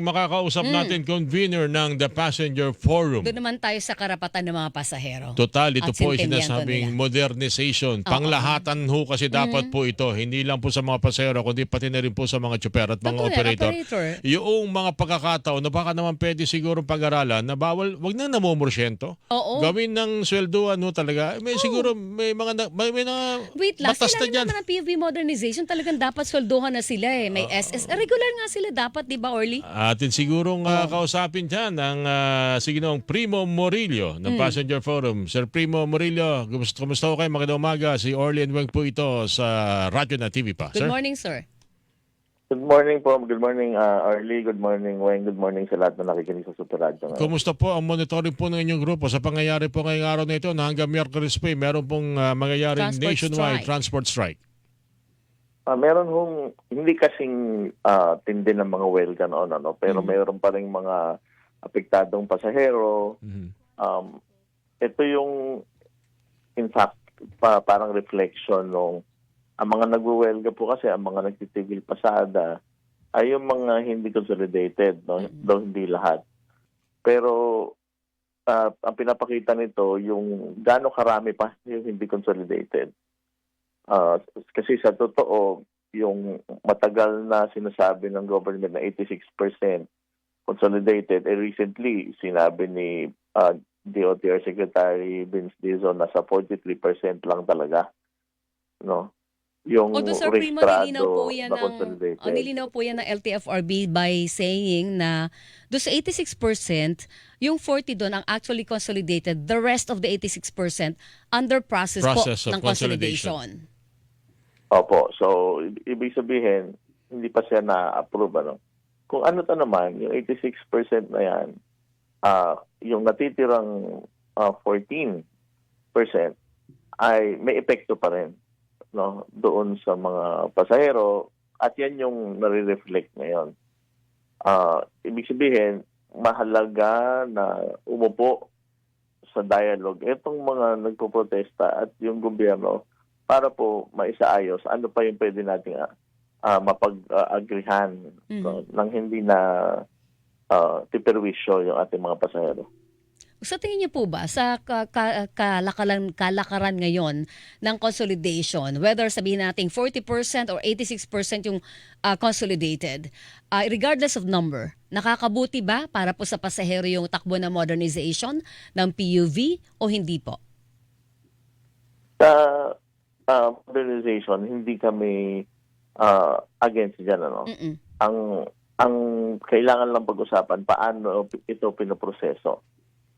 Makakausap natin convener ng The Passenger Forum. Doon naman tayo sa karapatan ng mga pasahero. Total, ito At po ay sinasabing nila. modernization. Panglahatan ho kasi dapat po ito. Hindi lang po sa mga pasahero, kundi pati na rin po sa mga tsuper at mga Totoo operator. operator. Yung mga pagkakataon na baka naman pwede siguro pag-aralan na bawal, wag na namumursyento. Oo. Gawin ng sweldoan ho talaga. May siguro, may mga, na- may, may mga Wait lang, na sila dyan. naman ng PUV modernization, talagang dapat soldohan na sila eh. May SS. Regular nga sila dapat, di ba, Orly? Atin sigurong uh, kausapin dyan ang uh, siginong Primo Morillo ng Passenger Forum. Sir Primo Morillo, kumusta, kumusta ho kayo? Magandang umaga. Si Orly and Weng po ito sa radyo na TV pa. Good Sir? morning, sir. Good morning po. Good morning, uh, Arlie. Good morning, Wayne. Good morning sa lahat na nakikinig sa Super Radio. ngayon. Kumusta po ang monitoring po ng inyong grupo sa pangyayari po ngayong araw na ito na hanggang Miyerkules pa eh, meron pong uh, mangyayaring Transport nationwide strike. transport strike. Ah, meron hong, hindi kasing ah, tindi ng mga welga noon, ano, pero Mhm. meron pa rin mga apektadong pasahero. Mhm. Um, ito yung, in fact, pa, parang reflection nung ang mga nagwewelga po kasi, ang mga nagtitigil pasada, ay yung mga hindi consolidated, no? Mhm. Though hindi lahat. Pero ah, ang pinapakita nito, yung gaano karami pa yung hindi consolidated. Ah, kasi sa totoo, yung matagal na sinasabi ng government na 86% consolidated, eh recently sinabi ni ah, DOTR Secretary Vince Dizon na sa 43% lang talaga. No? Yung Although, Sir Primo, nilinaw po yan na ng, consolidated. oh, nilinaw po yan ng LTFRB by saying na do sa 86%, yung 40 doon ang actually consolidated. The rest of the 86% under process, Process po ng consolidation. consolidation. Opo. So, ibig sabihin, hindi pa siya na-approve. Ano? Kung ano to naman, yung 86% na yan, ah yung natitirang ah, 14% ay may epekto pa rin no doon sa mga pasahero at yan yung nare-reflect ngayon. Ah, ibig sabihin, mahalaga na umupo sa dialogue itong mga nagpo-protesta at yung gobyerno para po maisaayos ano pa yung pwede nating ah, mapag-agrihan Mhm. no, nang hindi na uh, tiperwisyo yung ating mga pasahero. Sa tingin niyo po ba sa ka- ka- kalakalan, kalakaran ngayon ng consolidation, whether sabihin natin 40% or 86% yung ah, consolidated, ah, regardless of number, nakakabuti ba para po sa pasahero yung takbo na modernization ng PUV o hindi po? Sa uh, modernization, hindi kami uh, against dyan. Ano? Mm-mm. Ang ang kailangan lang pag-usapan paano ito pinoproseso.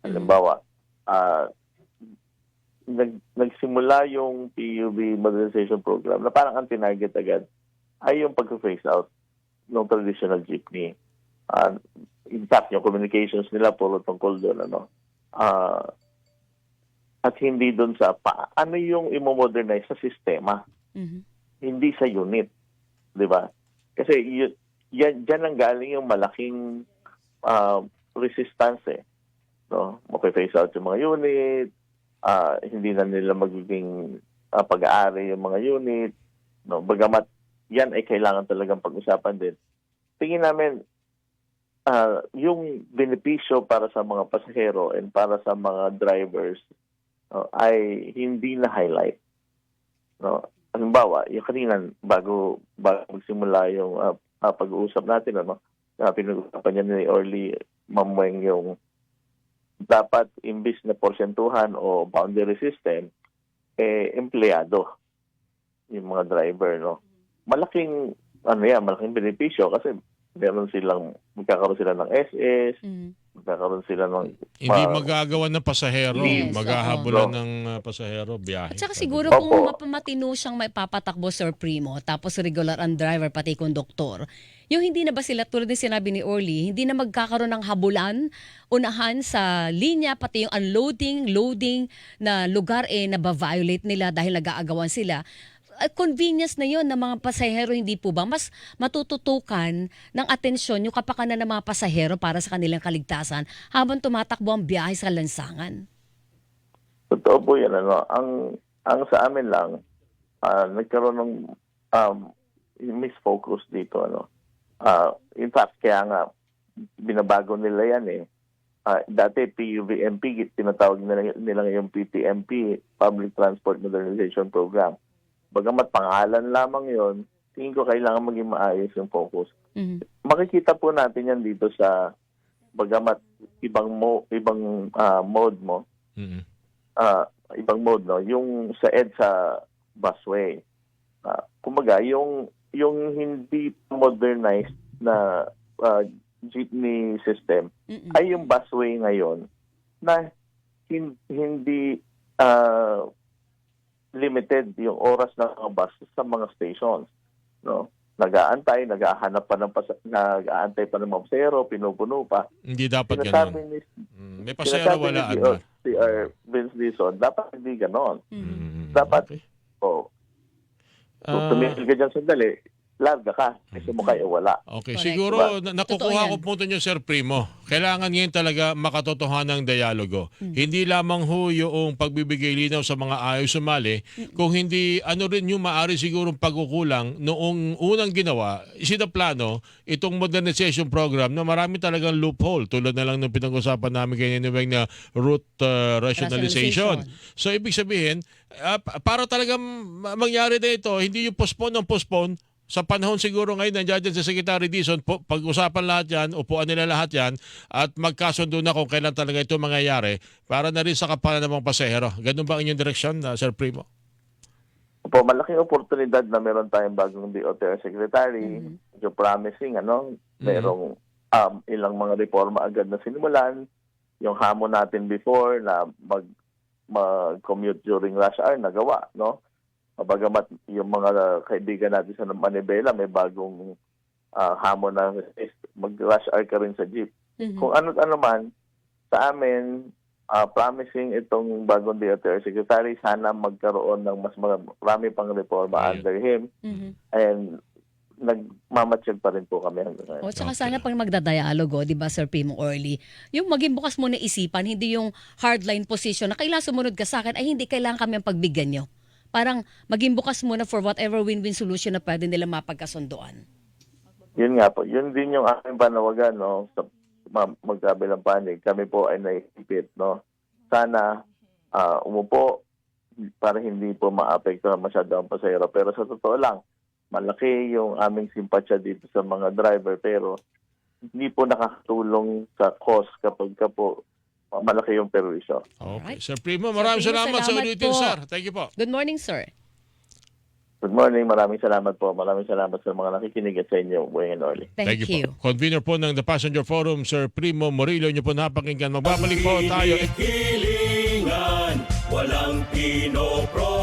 Halimbawa, ah, nag, nagsimula yung PUB modernization program na parang ang tinarget agad ay yung pag-phase out ng traditional jeepney. Ah, in fact, yung communications nila puro tungkol doon. Ano? Ah, at hindi doon sa paano yung imo-modernize sa sistema Mhm. hindi sa unit. 'Di ba? Kasi y- yan, dyan ang galing yung malaking ah, resistance eh. No? Mape-phase out yung mga unit, ah, hindi na nila magiging ah, pag-aari yung mga unit. No? Bagamat yan ay kailangan talagang pag-usapan din. Tingin namin ah, yung benepisyo para sa mga pasahero and para sa mga drivers no, ay hindi na highlight. No? halimbawa, yung kanina, bago, bago magsimula yung ah, ah, pag-uusap natin, ano, na pinag-usapan niya ni Orly Mamweng yung dapat imbis na porsyentuhan o boundary system, eh, empleyado yung mga driver, no. Malaking, ano yan, malaking benepisyo kasi meron silang, magkakaroon sila ng SS, Mhm. Magkakaroon sila ng Hindi Ma- magagawa ng pasahero. Yes, Maghahabulan oo. ng uh, pasahero, biyahe. At saka siguro. Opo. kung mapamatino siyang may papatakbo Sir Primo, tapos regular ang driver pati konduktor, yung hindi na ba sila, tulad ng sinabi ni Orly, hindi na magkakaroon ng habulan, unahan sa linya, pati yung unloading, loading na lugar eh nabaviolate nila dahil nag-aagawan sila. At convenience na yon ng mga pasahero, hindi po ba? Mas matututukan ng atensyon yung kapakanan ng mga pasahero para sa kanilang kaligtasan habang tumatakbo ang biyahe sa lansangan. Totoo po yan. Ano. Ang, ang sa amin lang, ah, nagkaroon ng um, misfocus dito. Ano. Ah, in fact, kaya nga, binabago nila yan eh. Ah, dati PUVMP, tinatawag nila, nila ngayon PTMP, Public Transport Modernization Program. Bagamat pangalan lamang yon, tingin ko kailangan maging maayos yung focus. Mhm. Makikita po natin yan dito sa bagamat ibang mo ibang ah, mode mo, Mhm. ah, ibang mode no, yung sa EDSA busway. Ah, kumbaga yung yung hindi modernized na ah, jeepney system Mhm. ay yung busway ngayon na hin- hindi ah, limited yung oras ng mga bus sa mga stations no nag-aantay nag-ahanap pa ng pas- nag-aantay pa ng mga pasero pinupuno pa Hindi dapat sinasabi ganun. ni Mm, May sinasabi wala. ni Anwar. CR Vince Dizon dapat hindi ganon. Mm, Dapat- okay. oh Ah, tumigil ka dyan sandali larga ka kasi mo kayo wala Okay, Correct. siguro Diba? na- Totoo nakukuha yan. ko punto niyo Sir Primo. Kailangan ngayon talaga makatotohanan ng dialogo. Hmm. Hindi lamang ho yung pagbibigay linaw sa mga ayaw sumali, Hmm. kung hindi ano rin yung maari siguro pagkukulang noong unang ginawa, isinaplano itong modernization program na marami talagang loophole tulad na lang ng pinag-usapan namin kay Ninuweng na route uh, rationalization. Rationalization. So ibig sabihin, ah, pa- para talagang ma- mangyari na ito, hindi yung postpone ng postpone, sa panahon siguro ngayon, nandiyan dyan sa Secretary Dizon, po, pag-usapan lahat yan, upuan nila lahat yan, at magkasundo na kung kailan talaga ito mangyayari para na rin sa kapanan ng mga pasahero. Ganun ba ang inyong direksyon, ah, Sir Primo? po malaking oportunidad na meron tayong bagong DOTR secretary Mhm. medyo promising ano merong um, ilang mga reforma agad na sinimulan yung hamon natin before na mag mag-commute during rush hour nagawa no Bagamat yung mga kaibigan natin sa Manibela may bagong ah, hamon na mag-rush hour ka rin sa jeep Mhm. kung ano ano man sa amin ah, promising itong bagong DOTR secretary sana magkaroon ng mas marami pang reforma Ayun. under him Mhm. and nagmamatsyag pa rin po kami hanggang ngayon. O tsaka Okay. sana pag magdadialogo, 'di ba Sir Primo Orly, yung maging bukas mo na isipan, hindi yung hardline position na kailangan sumunod ka sa akin ay hindi kailangan kami ang pagbigyan nyo. Parang maging bukas muna for whatever win-win solution na pwede nila mapagkasunduan. Yun nga po, yun din yung aking panawagan no sa ma- magkabilang panig. Kami po ay naisipit no. Sana ah, umupo para hindi po maapektuhan masyado ang pasahero. Pero sa totoo lang, malaki yung aming simpatsya dito sa mga driver pero hindi po nakakatulong sa cost kapag ka po malaki yung perwisyo. Okay. Alright. Sir Primo, maraming Sir Primo, salamat, sa salamat ulitin, po. sir. Thank you po. Good morning, sir. Good morning, maraming salamat po. Maraming salamat sa mga nakikinig at sa inyo, Bueng and Orly. Thank, you. po. Convener po ng The Passenger Forum, Sir Primo Morillo, nyo po napakinggan. Magbabalik po tayo. Hilingan, walang pinoprotektahan.